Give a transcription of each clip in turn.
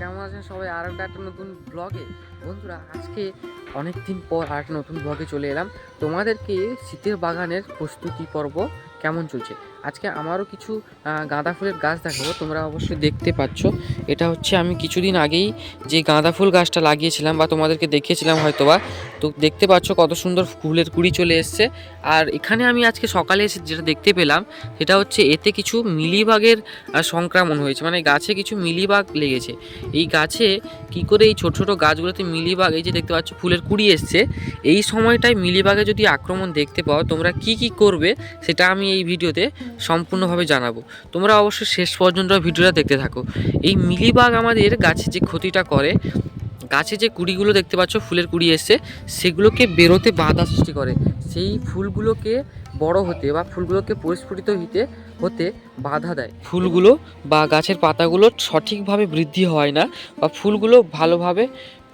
কেমন আছেন সবাই? আর একটা নতুন ব্লগে বন্ধুরা, আজকে অনেক দিন পর আর একটা নতুন ব্লগে চলে এলাম। তোমাদেরকে শীতের বাগানের প্রস্তুতি পর্ব কেমন চলছে? আজকে আমারও কিছু গাঁদা ফুলের গাছ দেখাবো, তোমরা অবশ্যই দেখতে পাচ্ছ। এটা হচ্ছে আমি কিছুদিন আগেই যে গাঁদা ফুল গাছটা লাগিয়েছিলাম বা তোমাদেরকে দেখিয়েছিলাম হয়তোবা, তো দেখতে পাচ্ছ কত সুন্দর ফুলের কুড়ি চলে এসছে। আর এখানে আমি আজকে সকালে এসে যেটা দেখতে পেলাম, সেটা হচ্ছে এতে কিছু মিলিবাগের সংক্রমণ হয়েছে। মানে গাছে কিছু মিলিবাগ লেগেছে। এই গাছে কি করে এই ছোট ছোট গাছগুলোতে মিলিবাগ, এই যে দেখতে পাচ্ছ ফুলের কুড়ি এসছে, এই সময়টায় মিলিবাগে যদি আক্রমণ দেখতে পাও, তোমরা কি কি করবে সেটা আমি এই ভিডিওতে সম্পূর্ণভাবে জানাব। তোমরা অবশ্যই শেষ পর্যন্ত ভিডিওটা দেখতে থাকো। এই মিলিবাগ আমাদের গাছে যে ক্ষতিটা করে, গাছে যে কুড়িগুলো দেখতে পাচ্ছ, ফুলের কুড়ি এসছে, সেগুলোকে বেরোতে বাধা সৃষ্টি করে। সেই ফুলগুলোকে বড় হতে বা ফুলগুলোকে পরিস্ফুটিত হতে হতে বাধা দেয়। ফুলগুলো বা গাছের পাতাগুলো সঠিকভাবে বৃদ্ধি হয় না বা ফুলগুলো ভালোভাবে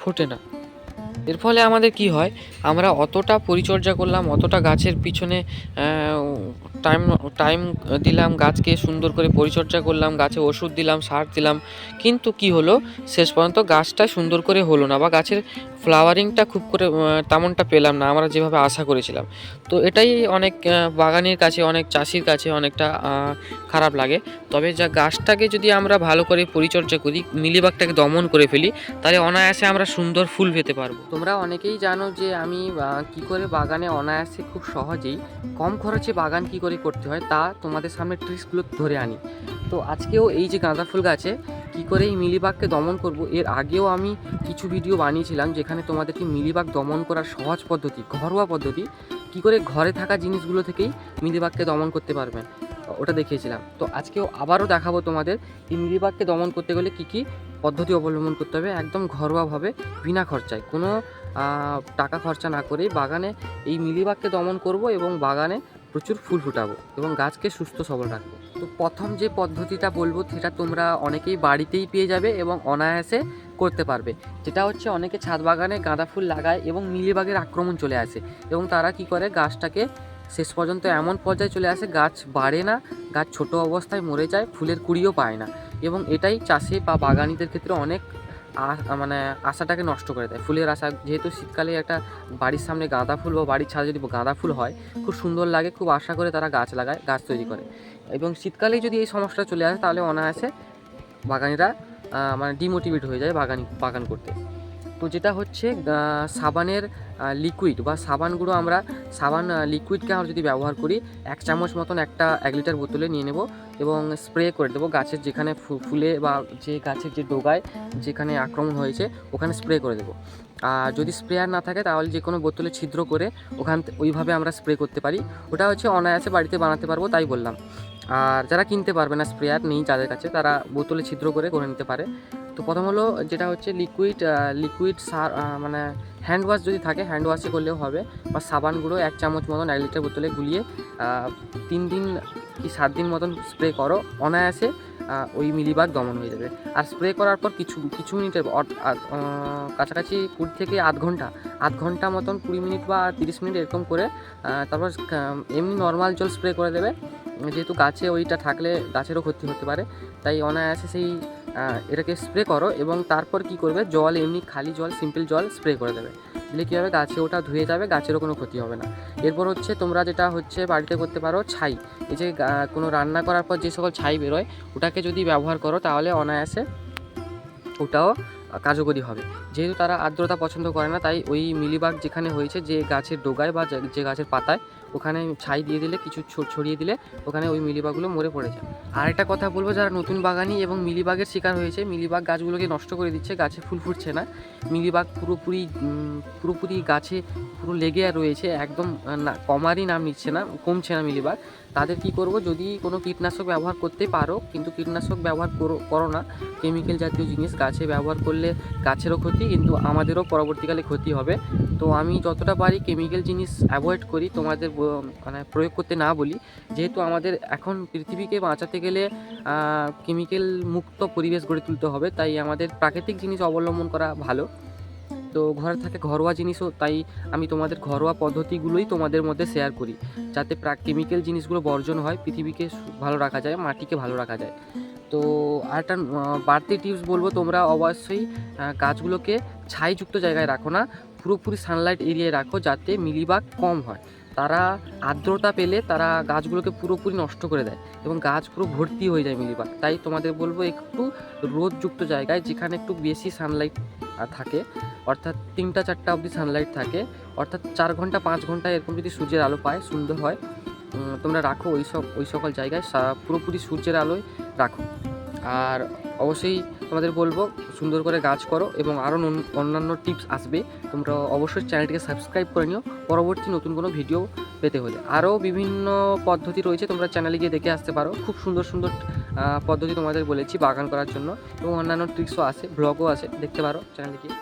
ফোটে না। এর ফলে আমাদের কি হয়? আমরা অতটা পরিচর্যা করলাম, অতটা গাছের পিছনে টাইম টাইম দিলাম, গাছকে সুন্দর করে পরিচর্যা করলাম, গাছে ওষুধ দিলাম, সার দিলাম। কিন্তু কি হলো? শেষ পর্যন্ত গাছটা সুন্দর করে হলো না বা গাছের ফ্লাওয়ারিংটা খুব করে তেমনটা পেলাম না, আমরা যেভাবে আশা করেছিলাম। তো এটাই অনেক বাগানের কাছে, অনেক চাষির কাছে অনেকটা খারাপ লাগে। তবে যা গাছটাকে যদি আমরা ভালো করে পরিচর্যা করি, মিলিবাগটাকে দমন করে ফেলি, তাহলে অনায়াসে আমরা সুন্দর ফুল পেতে পারব। তোমরা অনেকেই জানো যে আমি কি করে বাগানে অনায়াসে খুব সহজেই কম খরচে বাগান কি করে করতে হয় তা তোমাদের সামনে ট্রিক্সগুলো ধরে আনি। তো আজকেও এই যে গাঁদা ফুল গাছে কি করে এই মিলিবাগকে দমন করব, এর আগেও আমি কিছু ভিডিও বানিয়েছিলাম যেখানে তোমাদেরকে মিলিবাগ দমন করার সহজ পদ্ধতি, ঘরোয়া পদ্ধতি, কি করে ঘরে থাকা জিনিসগুলো থেকেই মিলিবাগকে দমন করতে পারবেন ওটা দেখিয়েছিলাম। তো আজকেও আবারও দেখাবো তোমাদের এই মিলিবাগকে দমন করতে গেলে কি কি পদ্ধতি অবলম্বন করতে হবে, একদম ঘরোয়াভাবে, বিনা খরচায়। কোনো টাকা খরচা না করেই বাগানে এই মিলিবাগকে দমন করব এবং বাগানে প্রচুর ফুল ফুটাবো এবং গাছকে সুস্থ সবল রাখব। তো প্রথম যে পদ্ধতিটা বলব, সেটা তোমরা অনেকেই বাড়িতেই পেয়ে যাবে এবং অনায়াসে করতে পারবে। যেটা হচ্ছে অনেকে ছাদ বাগানে গাঁদা ফুল লাগায় এবং মিলিবাগের আক্রমণ চলে আসে এবং তারা কি করে, গাছটাকে শেষ পর্যন্ত এমন পর্যায়ে চলে আসে, গাছ বাড়ে না, গাছ ছোট অবস্থায় মরে যায়, ফুলের কুড়িও পায় না। এবং এটাই চাষি বা বাগানিদের ক্ষেত্রে অনেক মানে আশাটাকে নষ্ট করে দেয়। ফুলের আশা, যেহেতু শীতকালে একটা বাড়ির সামনে গাঁদা ফুল বা বাড়ির ছাদে যদি গাঁদা ফুল হয়, খুব সুন্দর লাগে, খুব আশা করে তারা গাছ লাগায়, গাছ তৈরি করে। এবং শীতকালেই যদি এই সমস্যাটা চলে আসে, তাহলে অনায়াসে বাগানিরা মানে ডিমোটিভেট হয়ে যায় বাগান বাগান করতে। তো যেটা হচ্ছে সাবানের লিকুইড বা সাবান গুঁড়ো আমরা, সাবান লিকুইডকে আমরা যদি ব্যবহার করি, এক চামচ মতন একটা এক লিটার বোতলে নিয়ে নেব এবং স্প্রে করে দেবো গাছের যেখানে ফুলে বা যে গাছের যে ডোগায় যেখানে আক্রমণ হয়েছে, ওখানে স্প্রে করে দেবো। আর যদি স্প্রেয়ার না থাকে, তাহলে যে কোনো বোতলে ছিদ্র করে ওখান ওইভাবে আমরা স্প্রে করতে পারি। ওটা হচ্ছে অনায়াসে বাড়িতে বানাতে পারব, তাই বললাম। আর যারা কিনতে পারবে না স্প্রেয়ার নেই যাদের কাছে, তারা বোতলে ছিদ্র করে করে নিতে পারে। তো প্রথম হলো যেটা হচ্ছে লিকুইড লিকুইড সার মানে হ্যান্ড ওয়াশ যদি থাকে হ্যান্ড ওয়াশে করলেও হবে। বা সাবান গুঁড়ো এক চামচ মতন, এক লিটার বোতলে গুলিয়ে তিন দিন কি সাত দিন মতন স্প্রে করো। অনায়াসে ওই মিলিবাগ দমন হয়ে যাবে। আর স্প্রে করার পর কিছু কিছু মিনিটের কাছাকাছি কুড়ি থেকে আধ ঘণ্টা আধ ঘণ্টা মতন কুড়ি মিনিট বা তিরিশ মিনিট এরকম করে তারপর এমনি নর্মাল জল স্প্রে করে দেবে। যেহেতু গাছে ওইটা থাকলে গাছেরও ক্ষতি হতে পারে। তাই অনায়াসে সেই এটাকে স্প্রে করো এবং তারপর কি করবে? জল, এমনি খালি জল সিম্পল জল স্প্রে করে দেবে। দিলে কী হবে? গাছে ওটা ধুয়ে যাবে, গাছেরও কোনো ক্ষতি হবে না। এরপর হচ্ছে তোমরা যেটা হচ্ছে বাড়িতে করতে পারো, ছাই। এই যে কোনো রান্না করার পর যে সকল ছাই বেরোয়, ওটাকে যদি ব্যবহার করো, তাহলে অনায়াসে ওটাও কার্যকরী হবে। যেহেতু তারা আর্দ্রতা পছন্দ করে না, তাই ওই মিলিবাগ যেখানে হয়েছে, যে গাছের ডোগায় বা যে- গাছের পাতায়, ওখানে ছাই দিয়ে দিলে, কিছু ছড়িয়ে দিলে, ওখানে ওই মিলিবাগগুলো মরে পড়ে যায়। আর একটা কথা বলব, যারা নতুন বাগানি এবং মিলিবাগের শিকার হয়েছে, মিলিবাগ গাছগুলোকে নষ্ট করে দিচ্ছে, গাছে ফুল ফুটছে না। মিলিবাগ পুরোপুরি পুরোপুরি গাছে পুরো লেগে রয়েছে, একদম না, কমারই নাম নিচ্ছে না, কমছে না মিলিবাগ। তাদের কি করব, যদি কোনো কীটনাশক ব্যবহার করতে পারো, কিন্তু কীটনাশক ব্যবহার করো না, কেমিক্যাল জাতীয় জিনিস গাছে ব্যবহার করলে গাছেরও ক্ষতি, কিন্তু আমাদেরও পরবর্তীকালে ক্ষতি হবে। তো আমি যতটা পারি কেমিক্যাল জিনিস অ্যাভয়েড করি, তোমাদের মানে প্রয়োগ করতে না বলি। যেহেতু আমাদের এখন পৃথিবীকে বাঁচাতে গেলে কেমিক্যাল মুক্ত পরিবেশ গড়ে তুলতে হবে, তাই আমাদের প্রাকৃতিক জিনিস অবলম্বন করা ভালো। তো ঘরে থাকে ঘরোয়া জিনিসও, তাই আমি তোমাদের ঘরোয়া পদ্ধতিগুলোই তোমাদের মধ্যে শেয়ার করি। যাতে প্রাক কেমিক্যাল জিনিসগুলো বর্জন হয়, পৃথিবীকে ভালো রাখা যায়, মাটিকে ভালো রাখা যায়। তো আরেকটা বাড়তি টিপস বলব তোমরা অবশ্যই গাছগুলোকে ছাইযুক্ত জায়গায় রাখো না, পুরোপুরি সানলাইট এরিয়ায় রাখো যাতে মিলিবাগ কম হয়। তারা আর্দ্রতা পেলে তারা গাছগুলোকে পুরোপুরি নষ্ট করে দেয় এবং গাছ পুরো ভর্তি হয়ে যায় মিলিবাগ। তাই তোমাদের বলব একটু রোদযুক্ত জায়গায় যেখানে একটু বেশি সানলাইট থাকে, অর্থাৎ তিনটা চারটা অবধি সানলাইট থাকে, অর্থাৎ চার ঘণ্টা, পাঁচ ঘণ্টা এরকম যদি সূর্যের আলো পায়, সুন্দর হয়। তোমরা রাখো ওই সব ওই সকল জায়গায় পুরোপুরি সূর্যের আলোয় রাখো। আর অবশ্যই তোমাদের বলব, সুন্দর করে গাছ করো এবং আরও অন্যান্য টিপস আসবে। তোমরা অবশ্যই চ্যানেলটিকে সাবস্ক্রাইব করে নিও। পরবর্তী নতুন কোনো ভিডিও পেতে হলে। আরও বিভিন্ন পদ্ধতি রয়েছে, তোমরা চ্যানেলে গিয়ে দেখে আসতে পারো। খুব সুন্দর সুন্দর পদ্ধতি তোমাদের বলেছি বাগান করার জন্য। এবং অন্যান্য ট্রিক্সও আছে ব্লগও আছে, দেখতে পারো চ্যানেলে গিয়ে।